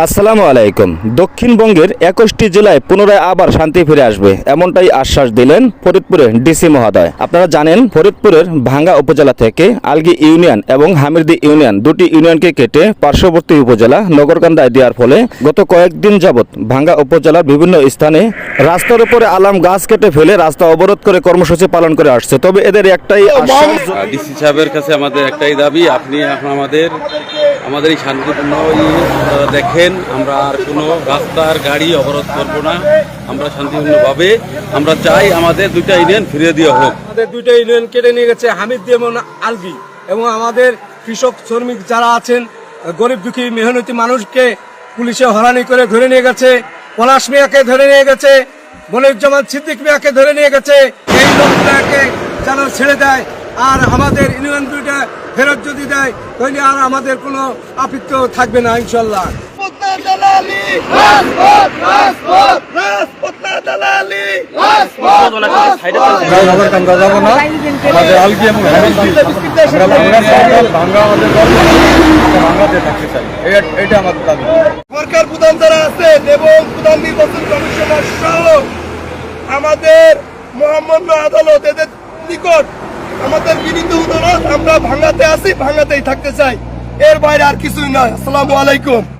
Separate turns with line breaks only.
আসসালামু আলাইকুম। দক্ষিণবঙ্গের একুশটি জেলায় পুনরায় আবার শান্তি ফিরে আসবে এমনটাই আশ্বাস দিলেন ফরিদপুরের ডিসি মহোদয়। আপনারা জানেন ফরিদপুরের ভাঙ্গা উপজেলা থেকে আলগি ইউনিয়ন এবং হামিরদি ইউনিয়ন দুটি ইউনিয়নকে কেটে পার্শ্ববর্তী উপজেলা নগরকান্দায় দেওয়ার ফলে গত কয়েকদিন যাবৎ ভাঙ্গা উপজেলার বিভিন্ন স্থানে রাস্তার উপরে আলাম গাছ কেটে ফেলে রাস্তা অবরোধ করে কর্মসূচি পালন করে আসছে। তবে এদের একটাই
ডিসি সাহেবের কাছে আমাদের একটাই দাবি আপনি এখন আমাদের আমাদের এই শান্তিপূর্ণ দেখেন, আমরা আর কোনো রাস্তার গাড়ি অবরোধ করব না। আমরা শান্তিপূর্ণভাবে, আমরা চাই আমাদের দুইটা ইউনিয়ন ফিরে দেওয়া হোক।
আমাদের দুইটা ইউনিয়ন কেটে নিয়ে গেছে হামিদ দেমন আলবি এবং আমাদের কৃষক, শ্রমিক যারা আছেন, গরিব দুঃখী, মেহনতি মানুষকে পুলিশে হরানি করে ধরে নিয়ে গেছে, পলাশ মিয়াকে ধরে নিয়ে গেছে, মনিরুজ্জামান সিদ্দিক মিয়াকে ধরে নিয়ে গেছে, এই লোকগুলাকে যেন ছেড়ে দেয়। আর আমাদের ইউনিয়ন দুইটা ফেরত যদি দেয় তাহলে আর আমাদের কোনো আপিত্য থাকবে না ইনশাল্লাহ
আমাদের
সরকার প্রধান যারা আছেন এবং প্রধান নির্বাচন কমিশনার সহ আমাদের মহামান্য আদালত এদের নিকট আমাদের বিনীত অনুরোধ, আমরা ভাঙাতে আসি ভাঙাতেই থাকতে চাই। এর বাইরে আর কিছুই নয়। আসসালামু আলাইকুম।